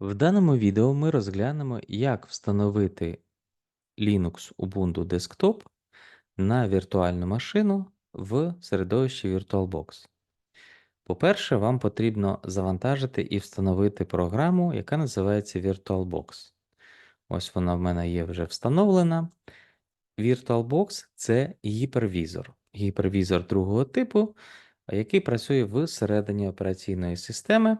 В даному відео ми розглянемо, як встановити Linux Ubuntu Desktop на віртуальну машину в середовищі VirtualBox. По-перше, вам потрібно завантажити і встановити програму, яка називається VirtualBox. Ось вона в мене є вже встановлена. VirtualBox це гіпервізор. Гіпервізор другого типу, який працює всередині операційної системи.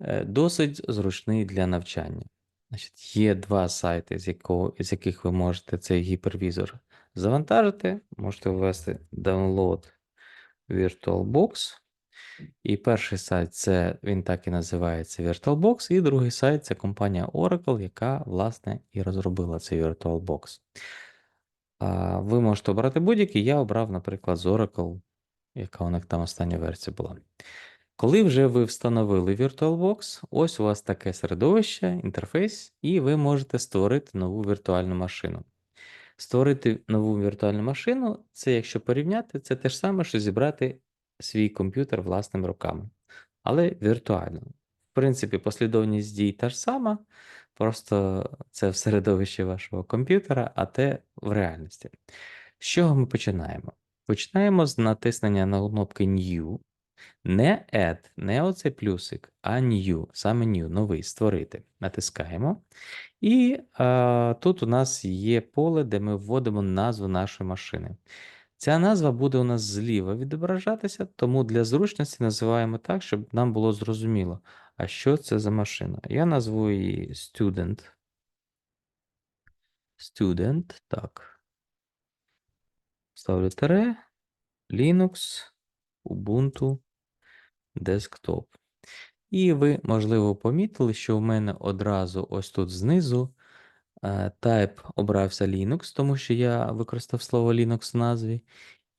Е, досить зручний для навчання. Значить, Є два сайти, з, якого, з яких ви можете цей гіпервізор завантажити. Можете ввести download VirtualBox. І перший сайт це він так і називається VirtualBox, і другий сайт це компанія Oracle, яка, власне, і розробила цей VirtualBox. А Ви можете обрати будь-який. Я обрав, наприклад, з Oracle, яка у них там остання версія була. Коли вже ви встановили VirtualBox, ось у вас таке середовище, інтерфейс, і ви можете створити нову віртуальну машину. Створити нову віртуальну машину це, якщо порівняти, це те ж саме, що зібрати свій комп'ютер власними руками, але віртуально. В принципі, послідовність дій та ж сама, просто це в середовищі вашого комп'ютера, а те в реальності. З чого ми починаємо? Починаємо з натиснення на кнопки New. Не add, не оцей плюсик, а new, саме new, новий створити. Натискаємо. І а, тут у нас є поле, де ми вводимо назву нашої машини. Ця назва буде у нас зліва відображатися, тому для зручності називаємо так, щоб нам було зрозуміло, а що це за машина. Я назву її Student. Student, так. Ставлю тире, Linux, Ubuntu. Desktop. І ви, можливо, помітили, що в мене одразу ось тут знизу е, type обрався Linux, тому що я використав слово Linux в назві,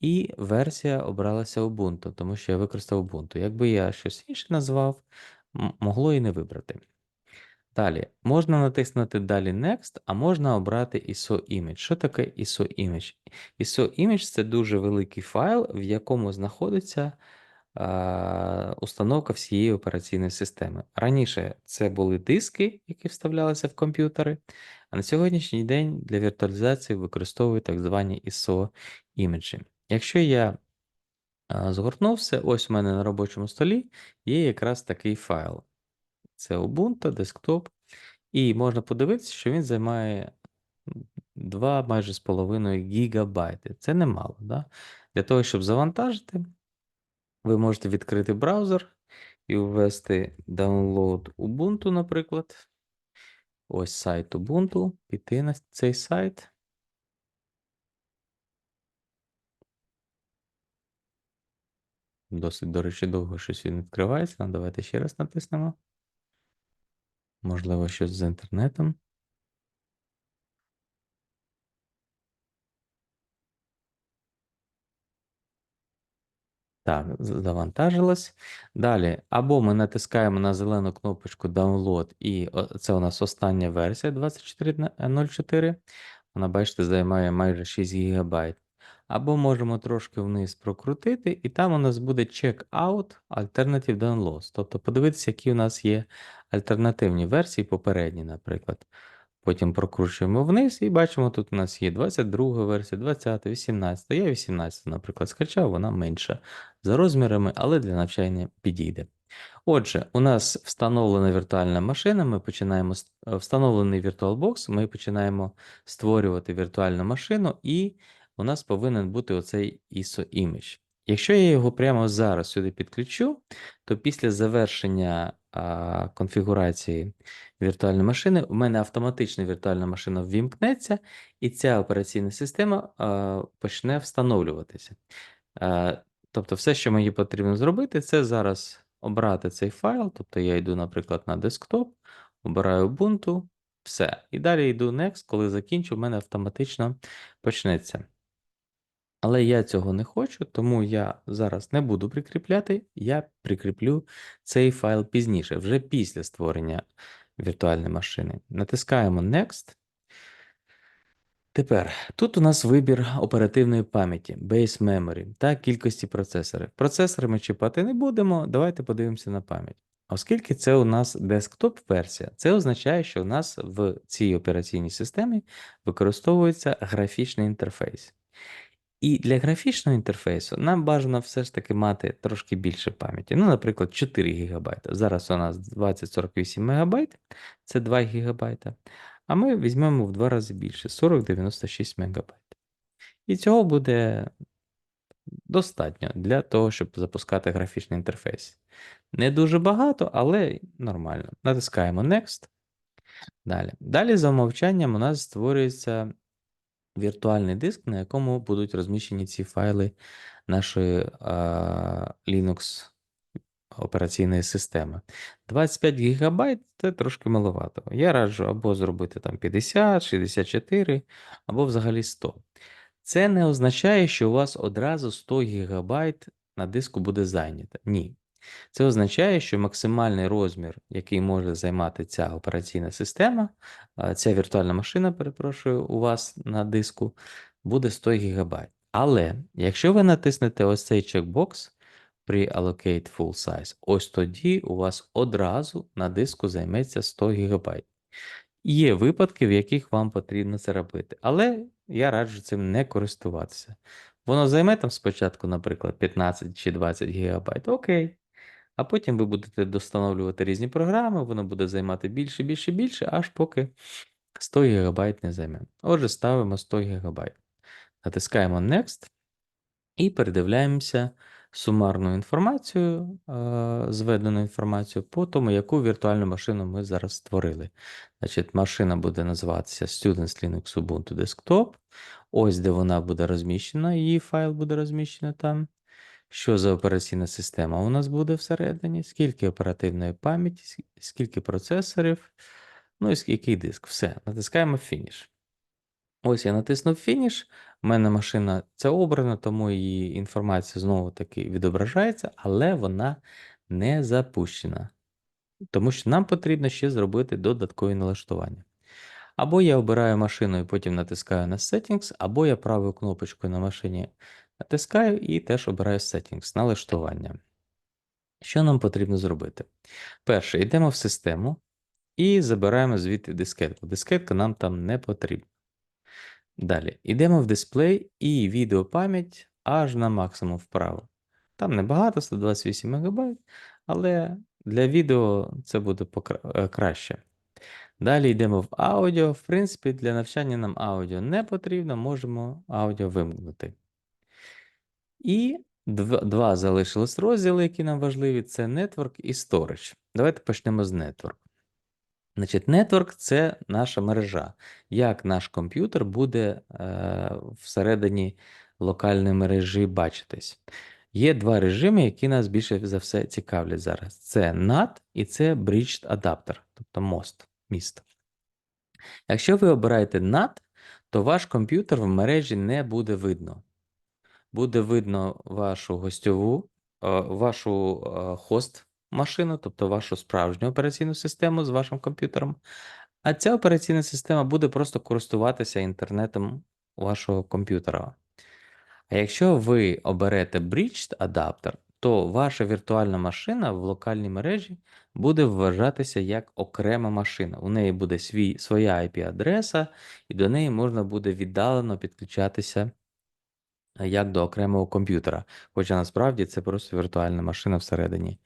і версія обралася Ubuntu, тому що я використав Ubuntu. Якби я щось інше назвав, могло і не вибрати. Далі, можна натиснути далі Next, а можна обрати ISO Image. Що таке ISO Image? ISO Image це дуже великий файл, в якому знаходиться установка всієї операційної системи. Раніше це були диски, які вставлялися в комп'ютери, а на сьогоднішній день для віртуалізації використовують так звані ISO іміджі. Якщо я згорнув все, ось у мене на робочому столі є якраз такий файл. Це Ubuntu, десктоп, і можна подивитися, що він займає 2 майже з половиною гігабайти. Це немало. Да? Для того, щоб завантажити, ви можете відкрити браузер і ввести download Ubuntu, наприклад. Ось сайт Ubuntu. Піти на цей сайт. Досить, до речі, довго щось він відкривається. Давайте ще раз натиснемо. Можливо, щось з інтернетом. Так, завантажилось. Далі, або ми натискаємо на зелену кнопочку Download, і це у нас остання версія 24.04. Вона, бачите, займає майже 6 ГБ. Або можемо трошки вниз прокрутити, і там у нас буде Checkout Alternative Downloads. Тобто подивитися, які у нас є альтернативні версії, попередні, наприклад. Потім прокручуємо вниз і бачимо, тут у нас є 22 версія, 20, 18. Я 18, наприклад, скачав, вона менша за розмірами, але для навчання підійде. Отже, у нас встановлена віртуальна машина. Ми починаємо е, встановлений VirtualBox, ми починаємо створювати віртуальну машину, і у нас повинен бути оцей ISO image. Якщо я його прямо зараз сюди підключу, то після завершення конфігурації віртуальної машини, у мене автоматично віртуальна машина ввімкнеться, і ця операційна система почне встановлюватися. Тобто, все, що мені потрібно зробити, це зараз обрати цей файл. Тобто я йду, наприклад, на десктоп, обираю Ubuntu, все. І далі йду Next, коли закінчу, у мене автоматично почнеться. Але я цього не хочу, тому я зараз не буду прикріпляти, я прикріплю цей файл пізніше, вже після створення віртуальної машини. Натискаємо Next. Тепер тут у нас вибір оперативної пам'яті, Base Memory та кількості процесорів. Процесори ми чіпати не будемо. Давайте подивимося на пам'ять. Оскільки це у нас десктоп-версія, це означає, що у нас в цій операційній системі використовується графічний інтерфейс. І для графічного інтерфейсу нам бажано все ж таки мати трошки більше пам'яті. Ну, наприклад, 4 ГБ. Зараз у нас 2048 МБ, це 2 ГБ. А ми візьмемо в два рази більше 4096 МБ. І цього буде достатньо для того, щоб запускати графічний інтерфейс. Не дуже багато, але нормально. Натискаємо Next. Далі. Далі, за умовчанням, у нас створюється віртуальний диск, на якому будуть розміщені ці файли нашої а, Linux операційної системи. 25 ГБ це трошки маловато. Я раджу або зробити там 50, 64, або взагалі 100. Це не означає, що у вас одразу 100 ГБ на диску буде зайнято. Ні. Це означає, що максимальний розмір, який може займати ця операційна система, ця віртуальна машина, перепрошую, у вас на диску, буде 100 ГБ. Але якщо ви натиснете ось цей чекбокс при Allocate Full Size, ось тоді у вас одразу на диску займеться 100 ГБ. Є випадки, в яких вам потрібно це робити, але я раджу цим не користуватися. Воно займе там спочатку, наприклад, 15 чи 20 ГБ, окей. А потім ви будете достановлювати різні програми, воно буде займати більше, більше, більше, аж поки 100 ГБ не займе. Отже, ставимо 100 ГБ. Натискаємо Next і передивляємося сумарну інформацію, зведену інформацію по тому, яку віртуальну машину ми зараз створили. Значить, Машина буде називатися Students Linux Ubuntu Desktop. Ось де вона буде розміщена, її файл буде розміщений там. Що за операційна система у нас буде всередині, скільки оперативної пам'яті, скільки процесорів, ну і який диск. Все, натискаємо Finish. Ось я натиснув Finish. У мене машина це обрана, тому її інформація знову-таки відображається, але вона не запущена. Тому що нам потрібно ще зробити додаткові налаштування. Або я обираю машину і потім натискаю на Settings, або я правою кнопочкою на машині натискаю і теж обираю Settings, налаштування. Що нам потрібно зробити? Перше, йдемо в систему і забираємо звідти дискетку. Дискетка нам там не потрібна. Далі йдемо в дисплей і відеопам'ять аж на максимум вправо. Там небагато, 128 МБ, але для відео це буде е, краще. Далі йдемо в аудіо. В принципі, для навчання нам аудіо не потрібно, можемо аудіо вимкнути. І два, два залишились розділи, які нам важливі: це Network і Storage. Давайте почнемо з Network. Значить, Network це наша мережа. Як наш комп'ютер буде е, всередині локальної мережі бачитись. Є два режими, які нас більше за все цікавлять зараз: це NAT і це Bridged Adapter, тобто мост, міст. Якщо ви обираєте NAT, то ваш комп'ютер в мережі не буде видно. Буде видно вашу гостьову, е, вашу е, хост машину, тобто вашу справжню операційну систему з вашим комп'ютером. А ця операційна система буде просто користуватися інтернетом вашого комп'ютера. А якщо ви оберете Bridged адаптер, то ваша віртуальна машина в локальній мережі буде вважатися як окрема машина. У неї буде свій, своя IP-адреса, і до неї можна буде віддалено підключатися як до окремого комп'ютера. Хоча насправді це просто віртуальна машина всередині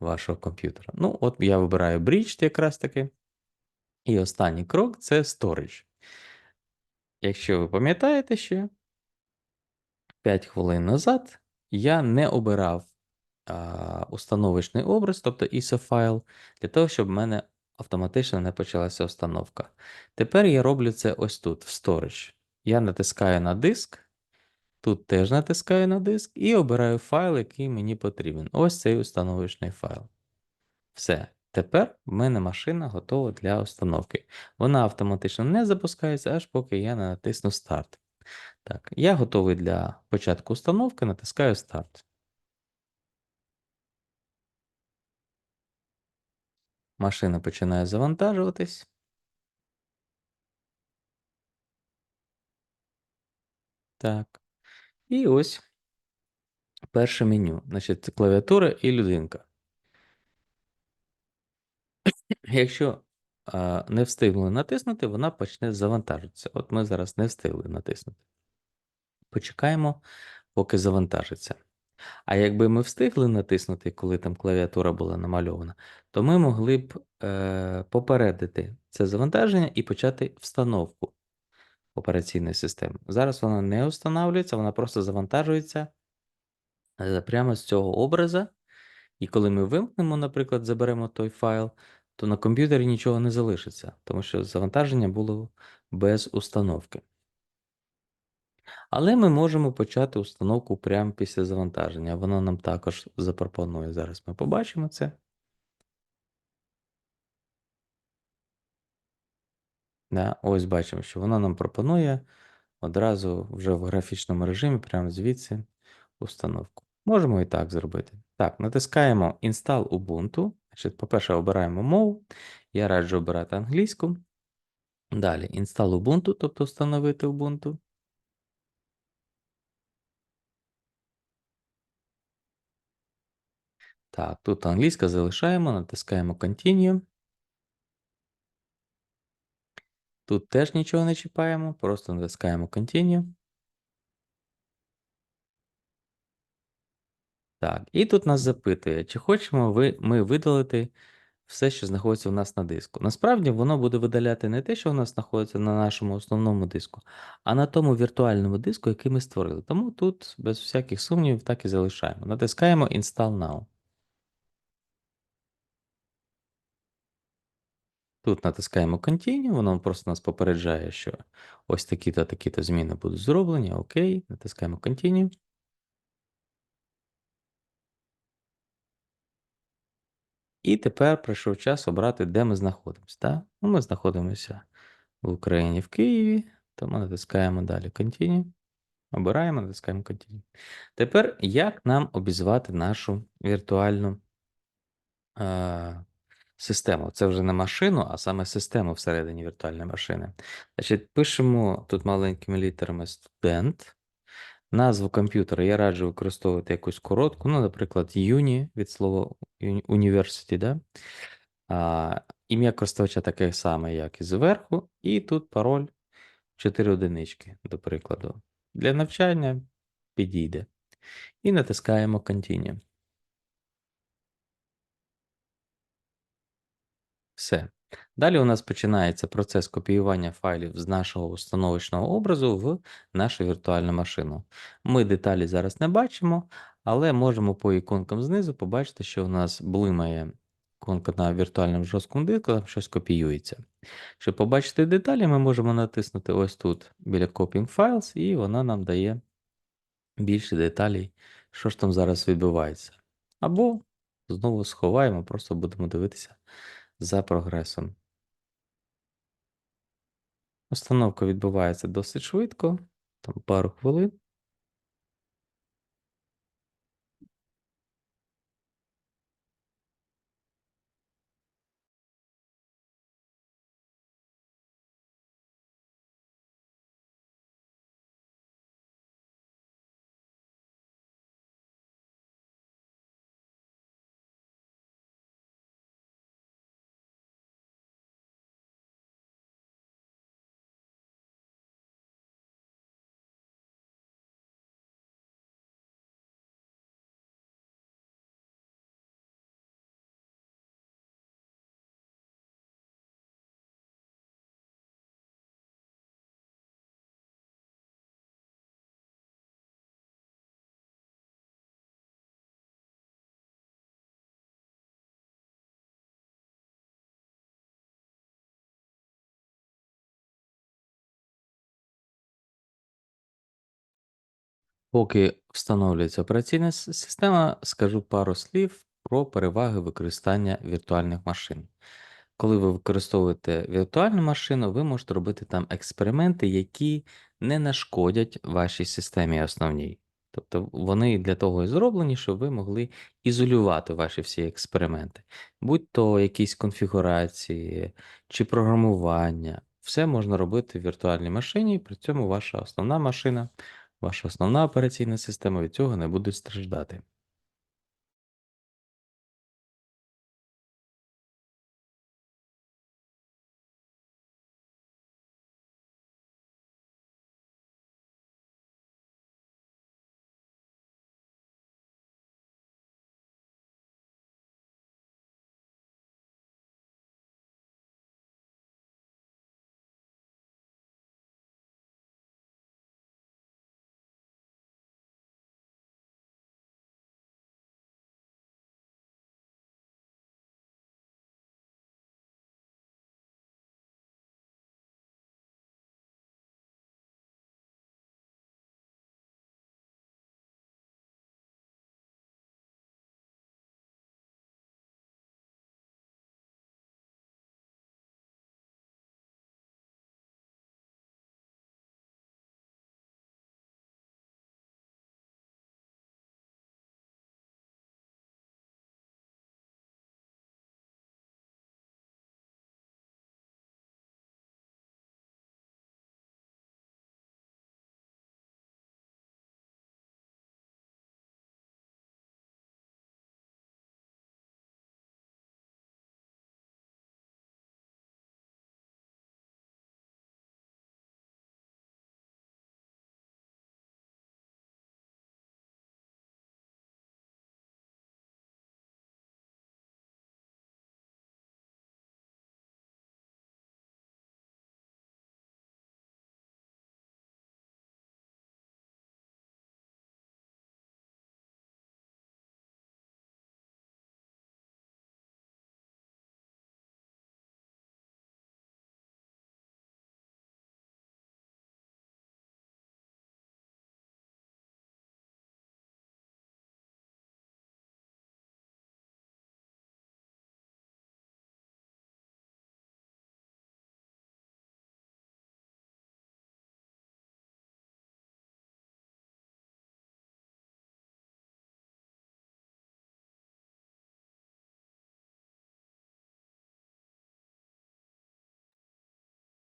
вашого комп'ютера. Ну, от я вибираю Bridge якраз таки. І останній крок це Storage. Якщо ви пам'ятаєте ще, 5 хвилин назад я не обирав а, установочний образ, тобто ISO файл, для того, щоб в мене автоматично не почалася установка. Тепер я роблю це ось тут, в Storage. Я натискаю на диск. Тут теж натискаю на диск і обираю файл, який мені потрібен. Ось цей установочний файл. Все. Тепер в мене машина готова для установки. Вона автоматично не запускається, аж поки я не натисну старт. Так, я готовий для початку установки, натискаю старт. Машина починає завантажуватись. Так. І ось перше меню. Значить, клавіатура і людинка. Якщо, а, не встигли натиснути, вона почне завантажуватися. От ми зараз не встигли натиснути. Почекаємо, поки завантажиться. А якби ми встигли натиснути, коли там клавіатура була намальована, то ми могли б, е, попередити це завантаження і почати встановку операційної системи. Зараз вона не встановлюється, вона просто завантажується е, прямо з цього образа. І коли ми вимкнемо, наприклад, заберемо той файл, то на комп'ютері нічого не залишиться, тому що завантаження було без установки. Але ми можемо почати установку прямо після завантаження. Воно нам також запропонує. Зараз ми побачимо це. Да, ось бачимо, що воно нам пропонує одразу вже в графічному режимі, прямо звідси, установку. Можемо і так зробити. Так, натискаємо Install Ubuntu. Значить, По-перше, обираємо мову. Я раджу обирати англійську. Далі Install Ubuntu, тобто встановити Ubuntu. Так, тут англійська залишаємо, натискаємо Continue. Тут теж нічого не чіпаємо, просто натискаємо Continue. Так, і тут нас запитує, чи хочемо ви, ми видалити все, що знаходиться у нас на диску. Насправді воно буде видаляти не те, що у нас знаходиться на нашому основному диску, а на тому віртуальному диску, який ми створили. Тому тут без всяких сумнівів так і залишаємо. Натискаємо Install Now. Тут натискаємо Continue, воно просто нас попереджає, що ось такі-то такі-то зміни будуть зроблені. Окей, натискаємо Continue. І тепер прийшов час обрати, де ми знаходимося. Так? Ну, Ми знаходимося в Україні, в Києві, тому натискаємо далі Continue. Обираємо, натискаємо Continue. Тепер як нам обізвати нашу віртуальну е, систему? Це вже не машину, а саме систему всередині віртуальної машини. Значить, пишемо тут маленькими літерами студент. Назву комп'ютера я раджу використовувати якусь коротку, ну, наприклад, Uni від слова University, да? А, ім'я користувача таке саме, як і зверху, і тут пароль 4 одинички, до прикладу. Для навчання підійде. І натискаємо Continue. Все. Далі у нас починається процес копіювання файлів з нашого установочного образу в нашу віртуальну машину. Ми деталі зараз не бачимо, але можемо по іконкам знизу побачити, що у нас блимає іконка на віртуальному жорсткому диску, там щось копіюється. Щоб побачити деталі, ми можемо натиснути ось тут біля Copying Files, і вона нам дає більше деталей, що ж там зараз відбувається. Або знову сховаємо, просто будемо дивитися за прогресом. Установка відбувається досить швидко, там пару хвилин. Поки встановлюється операційна система, скажу пару слів про переваги використання віртуальних машин. Коли ви використовуєте віртуальну машину, ви можете робити там експерименти, які не нашкодять вашій системі основній. Тобто вони для того і зроблені, щоб ви могли ізолювати ваші всі експерименти, будь-то якісь конфігурації чи програмування. Все можна робити в віртуальній машині, при цьому ваша основна машина Ваша основна операційна система від цього не буде страждати.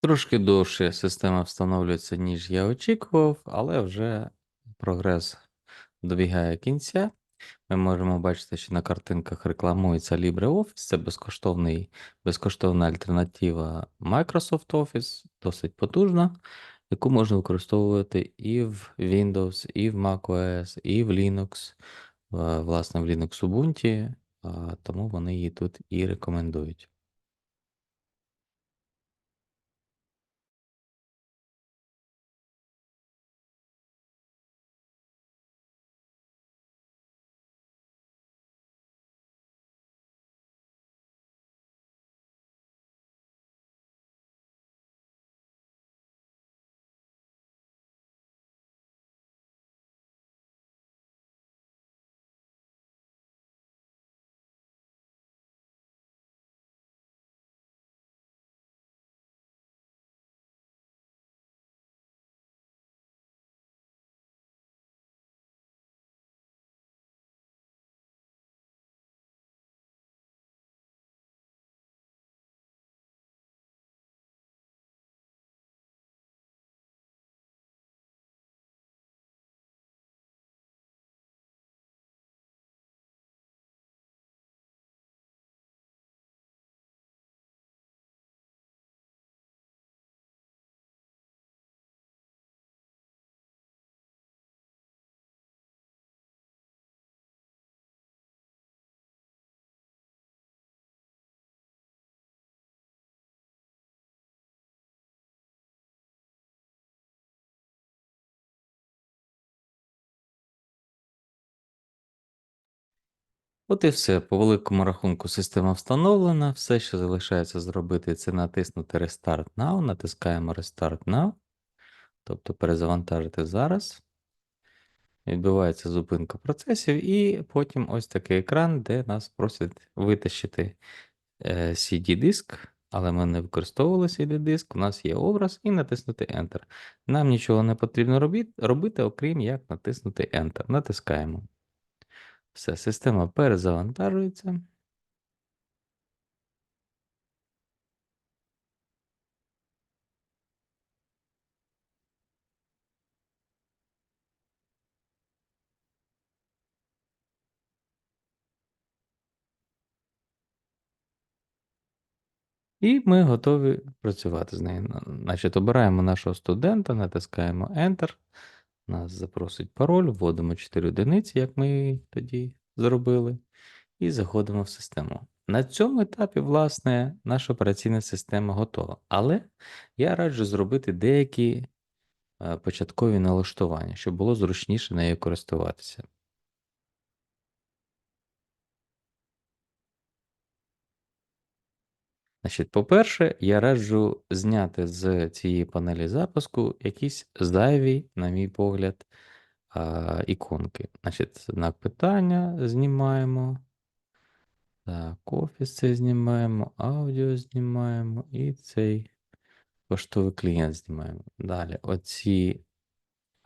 Трошки довше система встановлюється, ніж я очікував, але вже прогрес добігає кінця. Ми можемо бачити, що на картинках рекламується LibreOffice, це безкоштовний, безкоштовна альтернатива Microsoft Office, досить потужна, яку можна використовувати і в Windows, і в macOS, і в Linux, е, власне, в Linux Ubuntu, а, тому вони її тут і рекомендують. От і все. По великому рахунку система встановлена. Все, що залишається зробити, це натиснути Restart Now. Натискаємо Restart Now. Тобто перезавантажити зараз. Відбувається зупинка процесів, і потім ось такий екран, де нас просять витащити е, CD-диск, але ми не використовували CD-диск, у нас є образ, і натиснути Enter. Нам нічого не потрібно робити, робити, окрім як натиснути Enter. Натискаємо. Все, система перезавантажується. І ми готові працювати з нею. Значить, обираємо нашого студента, натискаємо Enter. Нас запросить пароль, вводимо 4 одиниці, як ми тоді зробили, і заходимо в систему. На цьому етапі, власне, наша операційна система готова. Але я раджу зробити деякі е, початкові налаштування, щоб було зручніше нею користуватися. Значить, по-перше, я раджу зняти з цієї панелі запуску якісь зайві, на мій погляд, іконки. Значить, знак питання знімаємо. Так, офіс цей знімаємо, аудіо знімаємо і цей поштовий клієнт знімаємо. Далі, оці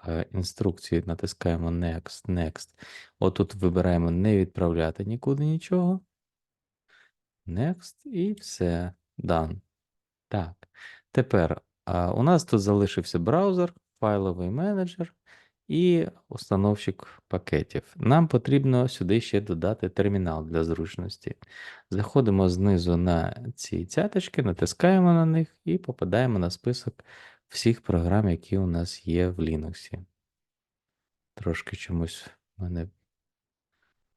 е, інструкції натискаємо Next, Next. Отут вибираємо не відправляти нікуди нічого. Next і все. Done. Так. Тепер а, у нас тут залишився браузер, файловий менеджер і установщик пакетів. Нам потрібно сюди ще додати термінал для зручності. Заходимо знизу на ці цяточки, натискаємо на них і попадаємо на список всіх програм, які у нас є в Linux. Трошки чомусь в мене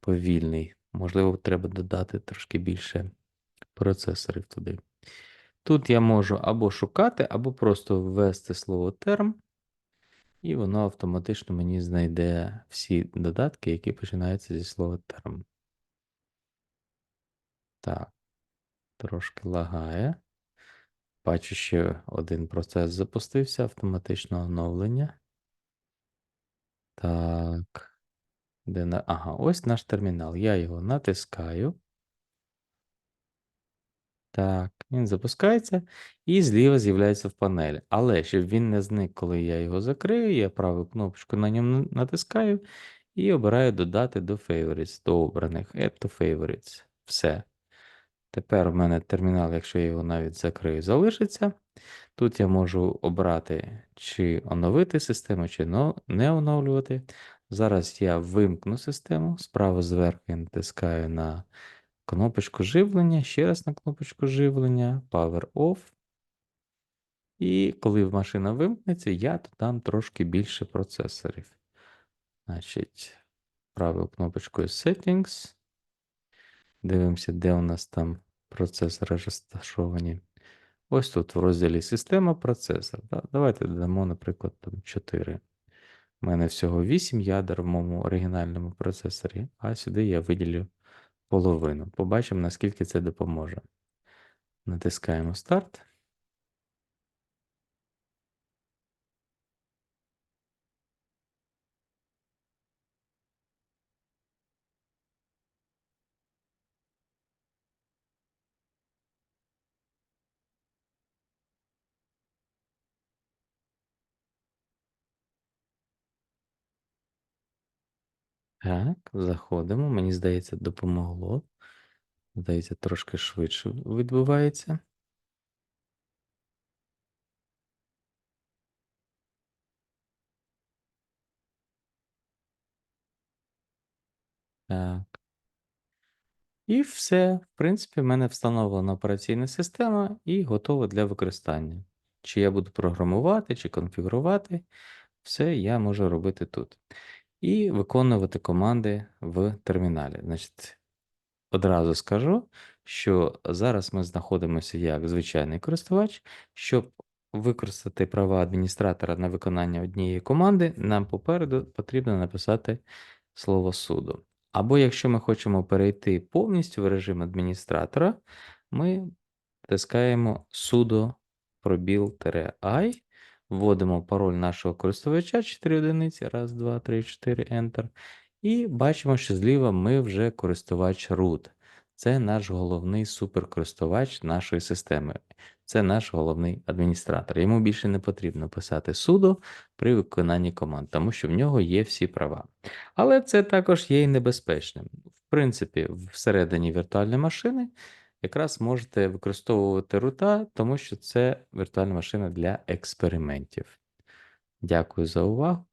повільний. Можливо, треба додати трошки більше процесорів туди. Тут я можу або шукати, або просто ввести слово терм, і воно автоматично мені знайде всі додатки, які починаються зі слова терм. Так, трошки лагає. Бачу, що один процес запустився, автоматичне оновлення. Так. Де на... Ага, ось наш термінал. Я його натискаю. Так, він запускається і зліва з'являється в панелі. Але щоб він не зник, коли я його закрию, я праву кнопочку на ньому натискаю і обираю додати до favorites, до обраних Add to favorites. Все. Тепер в мене термінал, якщо я його навіть закрию, залишиться. Тут я можу обрати, чи оновити систему, чи не оновлювати. Зараз я вимкну систему, справа зверху я натискаю на кнопочку живлення, ще раз на кнопочку живлення, Power Off. І коли машина вимкнеться, я додам трошки більше процесорів. Значить, правою кнопочкою Settings. Дивимося, де у нас там процесори розташовані. Ось тут в розділі Система процесор. Давайте додамо, наприклад, 4. У мене всього 8 ядер в моєму оригінальному процесорі, а сюди я виділю половину. Побачимо, наскільки це допоможе. Натискаємо старт. Так, заходимо. Мені здається, допомогло. Здається, трошки швидше відбувається. Так. І все. В принципі, в мене встановлена операційна система і готова для використання. Чи я буду програмувати, чи конфігурувати, все я можу робити тут. І виконувати команди в терміналі. Значить, одразу скажу, що зараз ми знаходимося як звичайний користувач. Щоб використати права адміністратора на виконання однієї команди, нам попереду потрібно написати слово суду. Або якщо ми хочемо перейти повністю в режим адміністратора, ми тискаємо sudo пробіл-i, вводимо пароль нашого користувача 4 одиниці, 1, 2, 3, 4, Enter. І бачимо, що зліва ми вже користувач root. Це наш головний суперкористувач нашої системи. Це наш головний адміністратор. Йому більше не потрібно писати sudo при виконанні команд, тому що в нього є всі права. Але це також є і небезпечним. В принципі, всередині віртуальної машини якраз можете використовувати рута, тому що це віртуальна машина для експериментів. Дякую за увагу.